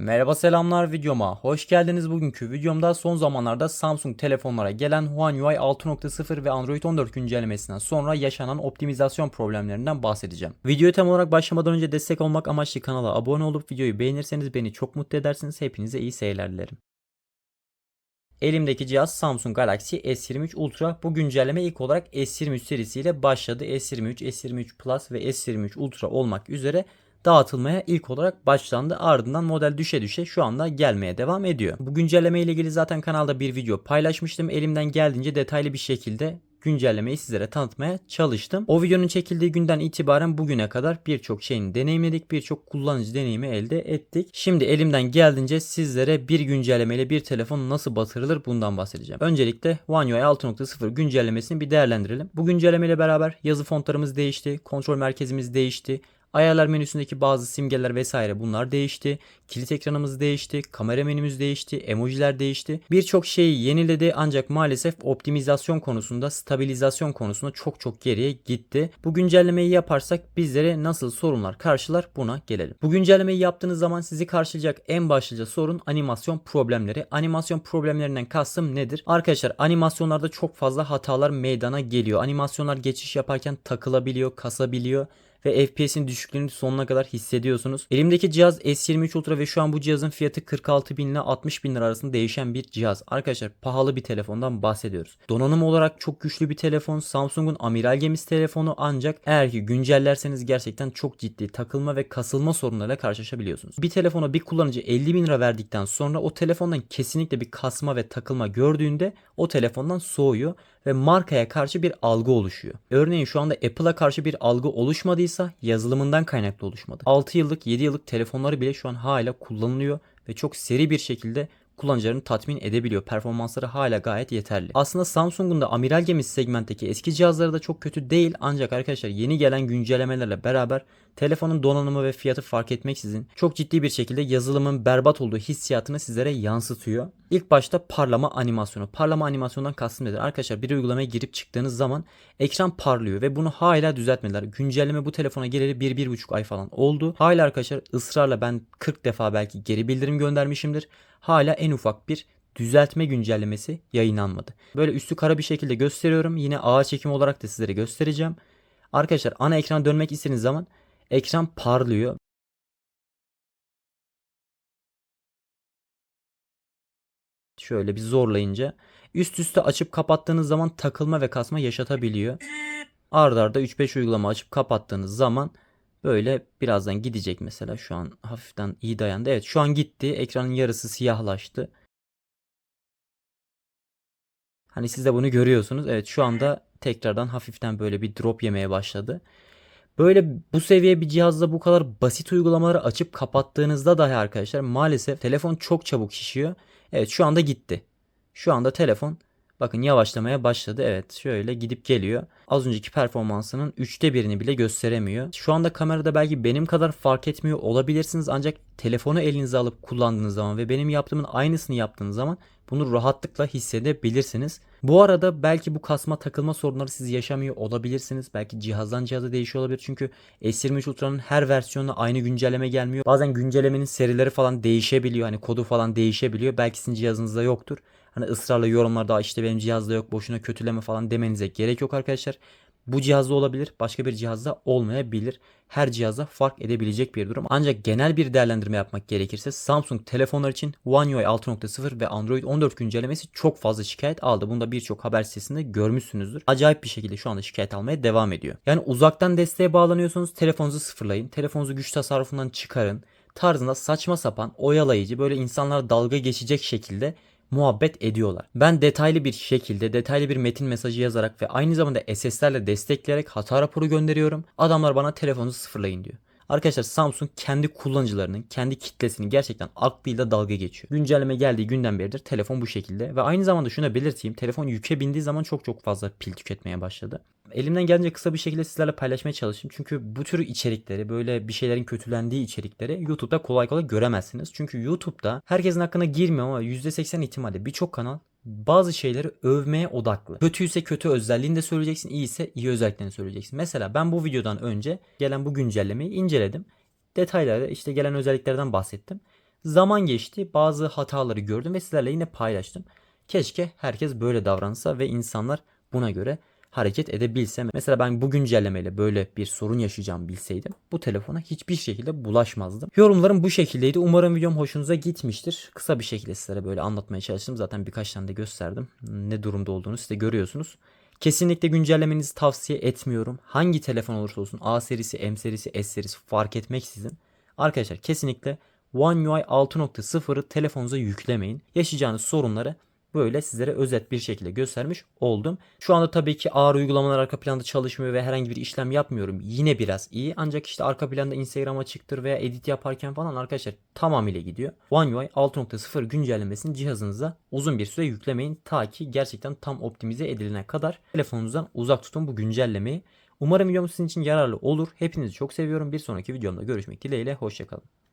Merhaba selamlar videoma. Hoş geldiniz bugünkü videomda son zamanlarda Samsung telefonlara gelen UI 6.0 ve Android 14 güncellemesinden sonra yaşanan optimizasyon problemlerinden bahsedeceğim. Videoya tam olarak başlamadan önce destek olmak amaçlı kanala abone olup videoyu beğenirseniz beni çok mutlu edersiniz. Hepinize iyi seyirler dilerim. Elimdeki cihaz Samsung Galaxy S23 Ultra. Bu güncelleme ilk olarak S23 serisiyle başladı. S23, S23 Plus ve S23 Ultra olmak üzere dağıtılmaya ilk olarak başlandı. Ardından model düşe düşe şu anda gelmeye devam ediyor. Bu güncelleme ile ilgili zaten kanalda bir video paylaşmıştım. Elimden geldiğince detaylı bir şekilde güncellemeyi sizlere tanıtmaya çalıştım. O videonun çekildiği günden itibaren bugüne kadar birçok şeyini deneyimledik. Birçok kullanıcı deneyimi elde ettik. Şimdi elimden geldiğince sizlere bir güncellemeyle bir telefon nasıl batırılır bundan bahsedeceğim. Öncelikle One UI 6.0 güncellemesini bir değerlendirelim. Bu güncellemeyle beraber yazı fontlarımız değişti. Kontrol merkezimiz değişti. Ayarlar menüsündeki bazı simgeler vesaire bunlar değişti. Kilit ekranımız değişti. Kamera menümüz değişti. Emojiler değişti. Birçok şeyi yeniledi ancak maalesef optimizasyon konusunda, stabilizasyon konusunda çok çok geriye gitti. Bu güncellemeyi yaparsak bizlere nasıl sorunlar karşılar buna gelelim. Bu güncellemeyi yaptığınız zaman sizi karşılayacak en başlıca sorun animasyon problemleri. Animasyon problemlerinden kastım nedir? Arkadaşlar animasyonlarda çok fazla hatalar meydana geliyor. Animasyonlar geçiş yaparken takılabiliyor, kasabiliyor ve FPS'in düşüklüğünü sonuna kadar hissediyorsunuz. Elimdeki cihaz S23 Ultra ve şu an bu cihazın fiyatı 46 bin ile 60 bin lira arasında değişen bir cihaz. Arkadaşlar pahalı bir telefondan bahsediyoruz. Donanım olarak çok güçlü bir telefon. Samsung'un amiral gemisi telefonu ancak eğer ki güncellerseniz gerçekten çok ciddi takılma ve kasılma sorunlarıyla karşılaşabiliyorsunuz. Bir telefona bir kullanıcı 50 bin lira verdikten sonra o telefondan kesinlikle bir kasma ve takılma gördüğünde o telefondan soğuyor ve markaya karşı bir algı oluşuyor. Örneğin şu anda Apple'a karşı bir algı oluşmadıysa yazılımından kaynaklı oluşmadı. 6 yıllık 7 yıllık telefonları bile şu an hala kullanılıyor ve çok seri bir şekilde kullanıcılarını tatmin edebiliyor. Performansları hala gayet yeterli. Aslında Samsung'un da amiral gemisi segmentteki eski cihazları da çok kötü değil ancak arkadaşlar yeni gelen güncellemelerle beraber telefonun donanımı ve fiyatı fark etmeksizin çok ciddi bir şekilde yazılımın berbat olduğu hissiyatını sizlere yansıtıyor. İlk başta parlama animasyonu. Parlama animasyondan kastım nedir? Arkadaşlar bir uygulamaya girip çıktığınız zaman ekran parlıyor ve bunu hala düzeltmediler. Güncelleme bu telefona geleli 1-1,5 ay falan oldu. Hala arkadaşlar ısrarla ben 40 defa belki geri bildirim göndermişimdir. Hala en ufak bir düzeltme güncellemesi yayınlanmadı. Böyle üstü kara bir şekilde gösteriyorum. Yine ağır çekim olarak da sizlere göstereceğim. Arkadaşlar ana ekrana dönmek istediğiniz zaman ekran parlıyor. Şöyle bir zorlayınca üst üste açıp kapattığınız zaman takılma ve kasma yaşatabiliyor. Arda arda 3-5 uygulama açıp kapattığınız zaman böyle birazdan gidecek mesela şu an hafiften iyi dayandı. Evet şu an gitti. Ekranın yarısı siyahlaştı. Hani siz de bunu görüyorsunuz. Evet şu anda tekrardan hafiften böyle bir drop yemeye başladı. Böyle bu seviye bir cihazda bu kadar basit uygulamaları açıp kapattığınızda dahi arkadaşlar maalesef telefon çok çabuk şişiyor. Evet şu anda gitti. Şu anda telefon bakın yavaşlamaya başladı. Evet şöyle gidip geliyor. Az önceki performansının üçte birini bile gösteremiyor. Şu anda kamerada belki benim kadar fark etmiyor olabilirsiniz ancak telefonu elinize alıp kullandığınız zaman ve benim yaptığımın aynısını yaptığınız zaman bunu rahatlıkla hissedebilirsiniz. Bu arada belki bu kasma takılma sorunları siz yaşamıyor olabilirsiniz. Belki cihazdan cihaza değişiyor olabilir. Çünkü S23 Ultra'nın her versiyonuna aynı güncelleme gelmiyor. Bazen güncellemenin serileri falan değişebiliyor. Hani kodu falan değişebiliyor. Belki sizin cihazınızda yoktur. Hani ısrarla yorumlarda işte benim cihazda yok boşuna kötüleme falan demenize gerek yok arkadaşlar. Bu cihazda olabilir, başka bir cihazda olmayabilir. Her cihazda fark edebilecek bir durum. Ancak genel bir değerlendirme yapmak gerekirse Samsung telefonlar için One UI 6.0 ve Android 14 güncellemesi çok fazla şikayet aldı. Bunu da birçok haber sitesinde görmüşsünüzdür. Acayip bir şekilde şu anda şikayet almaya devam ediyor. Yani uzaktan desteğe bağlanıyorsunuz, telefonunuzu sıfırlayın, telefonunuzu güç tasarrufundan çıkarın tarzında saçma sapan, oyalayıcı, böyle insanlara dalga geçecek şekilde muhabbet ediyorlar. Ben detaylı bir şekilde detaylı bir metin mesajı yazarak ve aynı zamanda SS'lerle destekleyerek hata raporu gönderiyorum. Adamlar bana telefonunuzu sıfırlayın diyor. Arkadaşlar Samsung kendi kullanıcılarının, kendi kitlesini gerçekten aklıyla dalga geçiyor. Güncelleme geldiği günden beridir telefon bu şekilde ve aynı zamanda şuna belirteyim. Telefon yüke bindiği zaman çok çok fazla pil tüketmeye başladı. Elimden gelince kısa bir şekilde sizlerle paylaşmaya çalışayım. Çünkü bu tür içerikleri, böyle bir şeylerin kötülendiği içerikleri YouTube'da kolay kolay göremezsiniz. Çünkü YouTube'da herkesin hakkına girmiyor ama %80 ihtimalle birçok kanal bazı şeyleri övmeye odaklı. Kötüyse kötü özelliğini de söyleyeceksin, iyiyse iyi özelliklerini söyleyeceksin. Mesela ben bu videodan önce gelen bu güncellemeyi inceledim. Detayları işte gelen özelliklerden bahsettim. Zaman geçti bazı hataları gördüm ve sizlerle yine paylaştım. Keşke herkes böyle davransa ve insanlar buna göre hareket edebilse. Mesela ben bu güncellemeyle böyle bir sorun yaşayacağımı bilseydim bu telefona hiçbir şekilde bulaşmazdım. Yorumlarım bu şekildeydi. Umarım videom hoşunuza gitmiştir. Kısa bir şekilde sizlere böyle anlatmaya çalıştım. Zaten birkaç tane de gösterdim. Ne durumda olduğunu siz de görüyorsunuz. Kesinlikle güncellemenizi tavsiye etmiyorum. Hangi telefon olursa olsun A serisi, M serisi, S serisi fark etmeksizin. Arkadaşlar kesinlikle One UI 6.0'ı telefonunuza yüklemeyin. Yaşayacağınız sorunları böyle sizlere özet bir şekilde göstermiş oldum. Şu anda tabii ki ağır uygulamalar arka planda çalışmıyor ve herhangi bir işlem yapmıyorum. Yine biraz iyi ancak işte arka planda Instagram açıktır veya edit yaparken falan arkadaşlar tamamıyla gidiyor. One UI 6.0 güncellemesini cihazınıza uzun bir süre yüklemeyin. Ta ki gerçekten tam optimize edilene kadar telefonunuzdan uzak tutun bu güncellemeyi. Umarım videom sizin için yararlı olur. Hepinizi çok seviyorum. Bir sonraki videomda görüşmek dileğiyle. Hoşçakalın.